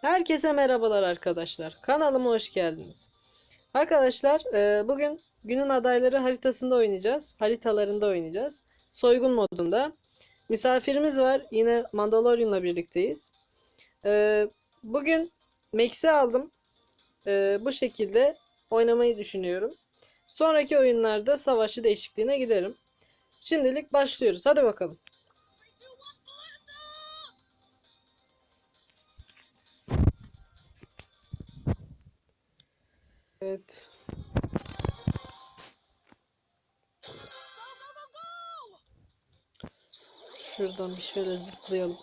Herkese merhabalar arkadaşlar. Kanalıma hoş geldiniz. Arkadaşlar e, bugün günün adayları haritasında oynayacağız. Haritalarında oynayacağız. Soygun modunda. Misafirimiz var. Yine Mandalorian'la birlikteyiz. E, bugün Max'i aldım. E, bu şekilde oynamayı düşünüyorum. Sonraki oyunlarda savaşçı değişikliğine giderim. Şimdilik başlıyoruz. Hadi bakalım. Evet. Şuradan bir şöyle zıplayalım.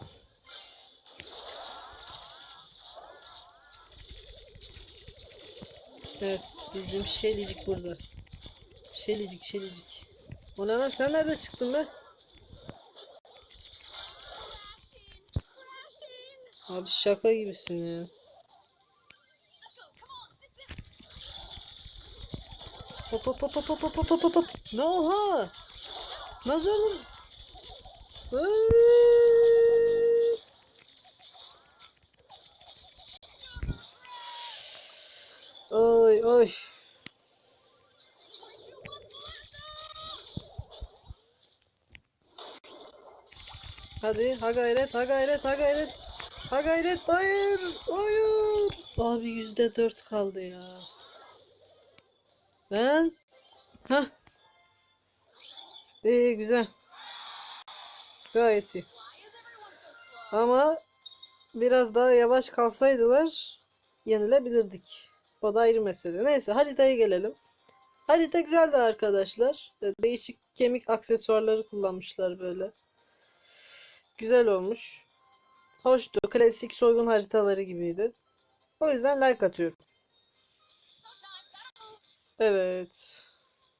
Evet, bizim Şelicik burada. Şelicik, Şelicik. O ne lan? Sen nerede çıktın be? Abi şaka gibisin ya. Hop hop hop hop hop hop hop hop hop. Ne oha? Nasıl? Iııı. Oy oy. Hadi ha gayret ha gayret ha gayret. Ha gayret hayır hayır. Abi yüzde dört kaldı ya. Ben Hah. İyi güzel. Gayet iyi. Ama biraz daha yavaş kalsaydılar yenilebilirdik. O da ayrı mesele. Neyse haritaya gelelim. Harita güzeldi arkadaşlar. Değişik kemik aksesuarları kullanmışlar böyle. Güzel olmuş. Hoştu. Klasik soygun haritaları gibiydi. O yüzden like atıyorum. Evet.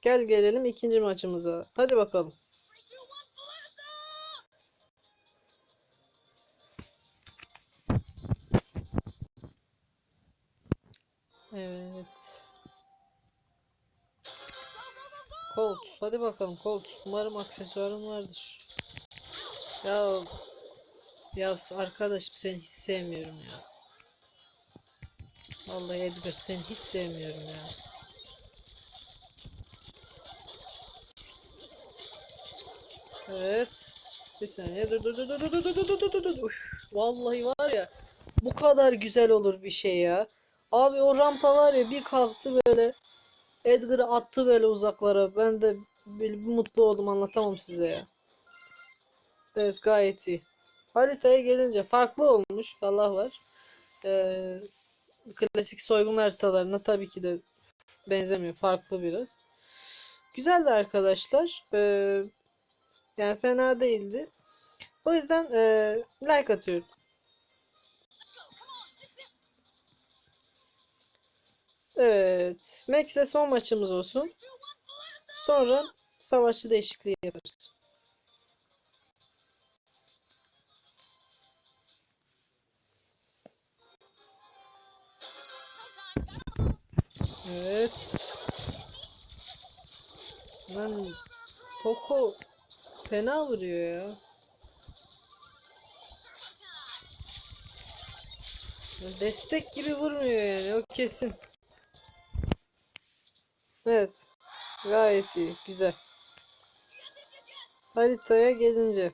Gel gelelim ikinci maçımıza. Hadi bakalım. Evet. Colt. Hadi bakalım Colt. Umarım aksesuarın vardır. Ya ya arkadaşım seni hiç sevmiyorum ya. Vallahi Edgar seni hiç sevmiyorum ya. Evet. Bir saniye. Dur dur dur dur dur dur dur dur dur dur Vallahi var ya bu kadar güzel olur bir şey ya. Abi o rampa var ya bir kalktı böyle. Edgar'ı attı böyle uzaklara. Ben de böyle bir mutlu oldum anlatamam size ya. Evet gayet iyi. Haritaya gelince farklı olmuş. Allah var. Ee, klasik soygun haritalarına tabii ki de benzemiyor. Farklı biraz. Güzeldi arkadaşlar. Ee, yani fena değildi. O yüzden e, like atıyorum. Evet. Max'le son maçımız olsun. Sonra savaşçı değişikliği yaparız. Evet. Lan Poco fena vuruyor ya. Destek gibi vurmuyor yani o kesin. Evet. Gayet iyi. Güzel. Haritaya gelince.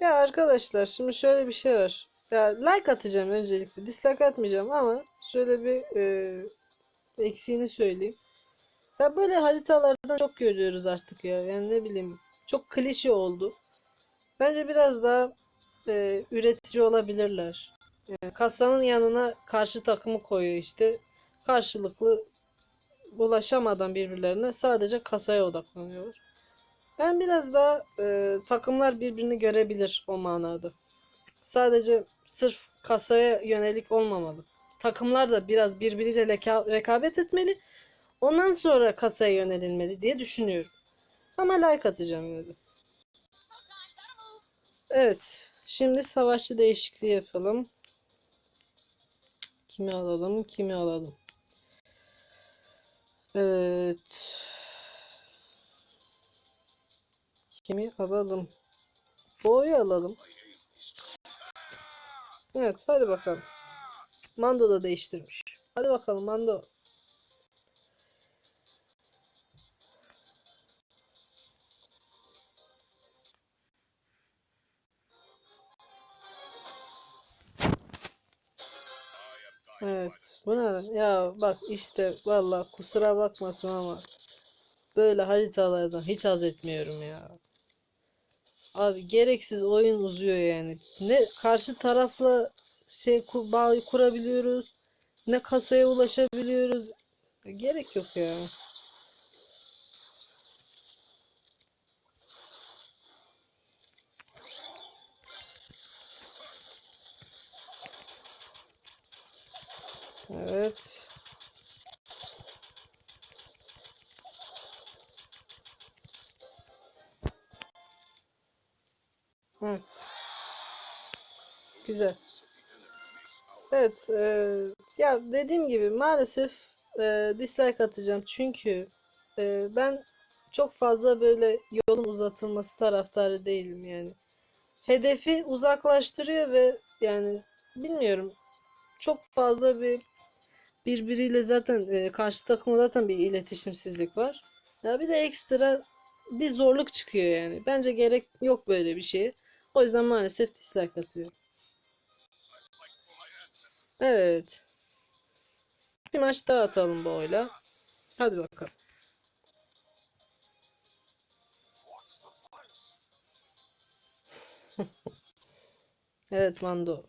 Ya arkadaşlar şimdi şöyle bir şey var. Ya like atacağım öncelikle. Dislike atmayacağım ama şöyle bir e, eksiğini söyleyeyim. Ya böyle haritalardan çok görüyoruz artık ya. Yani ne bileyim çok klişe oldu. Bence biraz daha e, üretici olabilirler. Yani kasanın yanına karşı takımı koyuyor işte. Karşılıklı ulaşamadan birbirlerine sadece kasaya odaklanıyorlar. Ben biraz daha e, takımlar birbirini görebilir o manada. Sadece sırf kasaya yönelik olmamalı. Takımlar da biraz birbiriyle leka- rekabet etmeli. Ondan sonra kasaya yönelilmeli diye düşünüyorum. Ama like atacağım yine de. Evet. Şimdi savaşçı değişikliği yapalım. Kimi alalım? Kimi alalım? Evet. Kimi alalım? Boğ'u alalım. Evet hadi bakalım. Mando da değiştirmiş. Hadi bakalım Mando. Evet. Bu ne? Ya bak işte valla kusura bakmasın ama böyle haritalardan hiç haz etmiyorum ya. Abi gereksiz oyun uzuyor yani. Ne karşı tarafla şey bağ kurabiliyoruz. Ne kasaya ulaşabiliyoruz. Gerek yok ya. Evet. Evet. Güzel. Evet. eee, ya dediğim gibi maalesef eee, dislike atacağım. Çünkü eee, ben çok fazla böyle yolun uzatılması taraftarı değilim yani. Hedefi uzaklaştırıyor ve yani bilmiyorum çok fazla bir birbiriyle zaten eee, karşı takımda zaten bir iletişimsizlik var. Ya bir de ekstra bir zorluk çıkıyor yani. Bence gerek yok böyle bir şeye. O yüzden maalesef dislike atıyorum. Evet. Bir maç daha atalım bu oyla. Hadi bakalım. Evet Mando.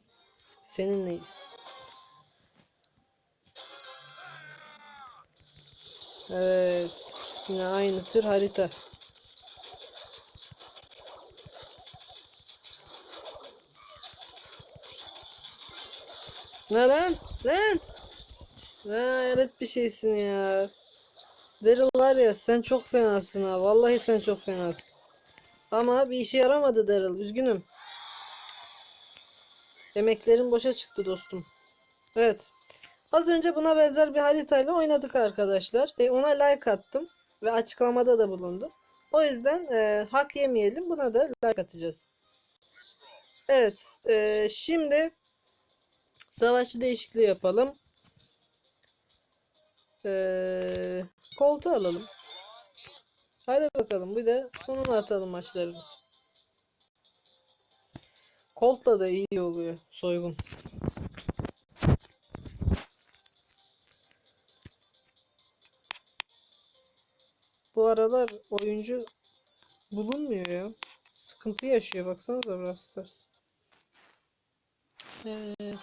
Seninleyiz. Evet. Yine aynı tür harita. Ne lan? Lan? Ne hayret bir şeysin ya. Daryl var ya sen çok fenasın ha. Vallahi sen çok fenasın. Ama bir işe yaramadı Daryl. Üzgünüm. Emeklerin boşa çıktı dostum. Evet. Az önce buna benzer bir haritayla oynadık arkadaşlar. E, ona like attım. Ve açıklamada da bulundum. O yüzden e, hak yemeyelim. Buna da like atacağız. Evet. e, şimdi savaşçı değişikliği yapalım. Ee, koltuğu alalım. Hadi bakalım. Bir de sonuna atalım maçlarımız. Colt'la da iyi oluyor soygun. Bu aralar oyuncu bulunmuyor ya. Sıkıntı yaşıyor. Baksanıza Brawl Stars. Evet.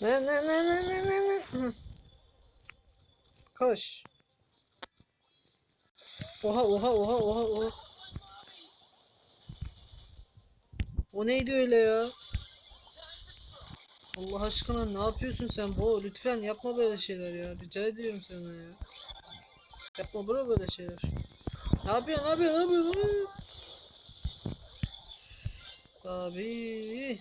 Ne ne ne ne ne ne ne. Koş. Oha oha oha oha oha. O neydi öyle ya? Allah aşkına ne yapıyorsun sen bu? Lütfen yapma böyle şeyler ya. Rica ediyorum sana ya. Yapma bro böyle şeyler. Ne yapıyorsun? Ne yapıyorsun? Ne yapıyorsun? Abi.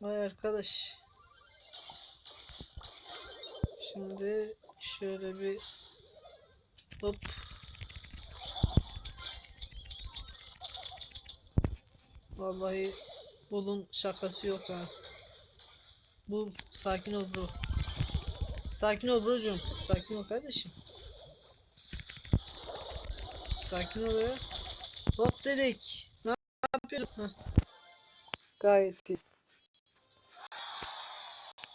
Vay arkadaş. Şimdi şöyle bir hop. Vallahi bunun şakası yok ha. Bu sakin ol bro. Sakin ol brocuğum. Sakin ol kardeşim. Sakin ol ya. Hop dedik. Ne yapıyorsun? Heh. Gayet iyi.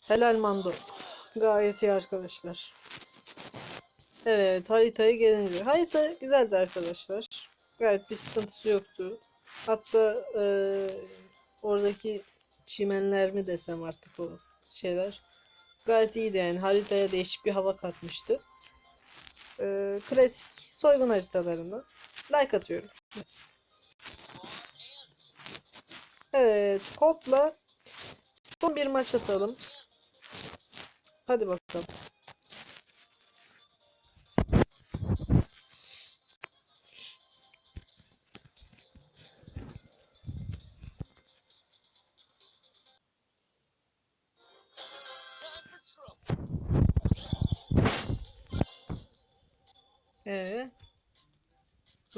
Helal mando. Gayet iyi arkadaşlar. Evet haritaya gelince. Harita güzeldi arkadaşlar. Gayet bir sıkıntısı yoktu. Hatta eee, oradaki çimenler mi desem artık o şeyler. Gayet iyiydi yani. Haritaya değişik bir hava katmıştı. Eee, klasik soygun haritalarından. Like atıyorum. Evet. Kopla son bir maç atalım. Hadi bakalım.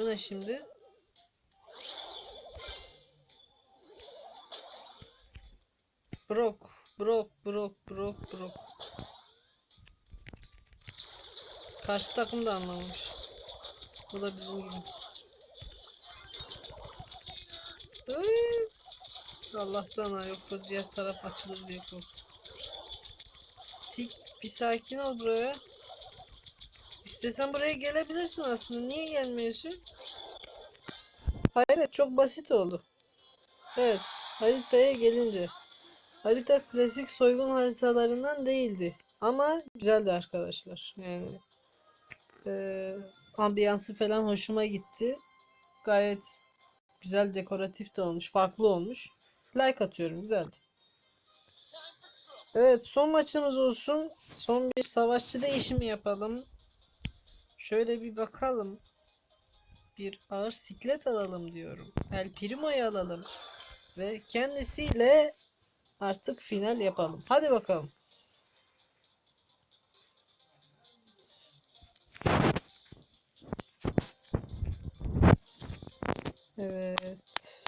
Bu şimdi? Brok, Brok, Brok, Brok, Brok. Karşı takım da anlamamış. Bu da bizim gibi. Ay! Allah'tan ha yoksa diğer taraf açılır diye korktum. Tik bir sakin ol buraya. İstesen buraya gelebilirsin aslında. Niye gelmiyorsun? Hayır çok basit oldu. Evet haritaya gelince. Harita klasik soygun haritalarından değildi. Ama güzeldi arkadaşlar. Yani eee, ambiyansı falan hoşuma gitti. Gayet güzel dekoratif de olmuş. Farklı olmuş. Like atıyorum. Güzeldi. Evet son maçımız olsun. Son bir savaşçı değişimi yapalım. Şöyle bir bakalım. Bir ağır siklet alalım diyorum. El Primo'yu alalım. Ve kendisiyle artık final yapalım. Hadi bakalım. Evet.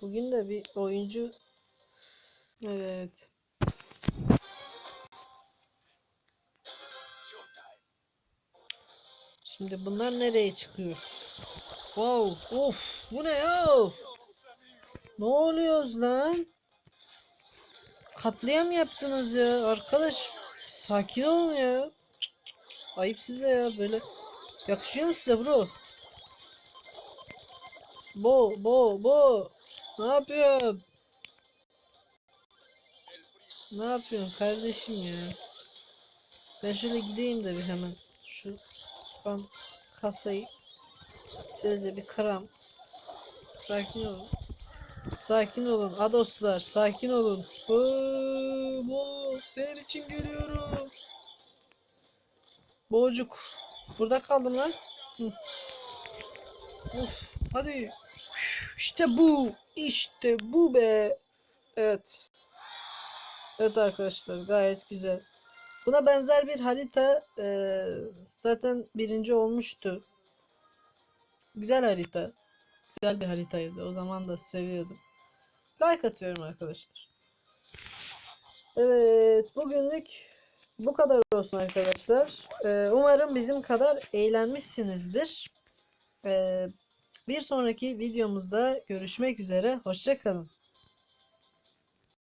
Bugün de bir oyuncu Evet. Şimdi bunlar nereye çıkıyor? Wow, of, bu ne ya? Ne oluyoruz lan? Katliam yaptınız ya arkadaş. Sakin olun ya. Ayıp size ya böyle. Yakışıyor mu size bro? Bo, bo, bo. Ne yapıyorsun? Ne yapıyorsun kardeşim ya? Ben şöyle gideyim de bir hemen san kasayı şöyle bir kıram. Sakin olun. Sakin olun adoslar sakin olun. Oo, bo, senin için geliyorum. Boğcuk. Burada kaldım lan. Of, hadi. İşte bu. İşte bu be. Evet. Evet arkadaşlar gayet güzel. Buna benzer bir harita eee, zaten birinci olmuştu. Güzel harita. Güzel bir haritaydı. O zaman da seviyordum. Like atıyorum arkadaşlar. Evet bugünlük bu kadar olsun arkadaşlar. Eee, umarım bizim kadar eğlenmişsinizdir. Eee, bir sonraki videomuzda görüşmek üzere. Hoşçakalın.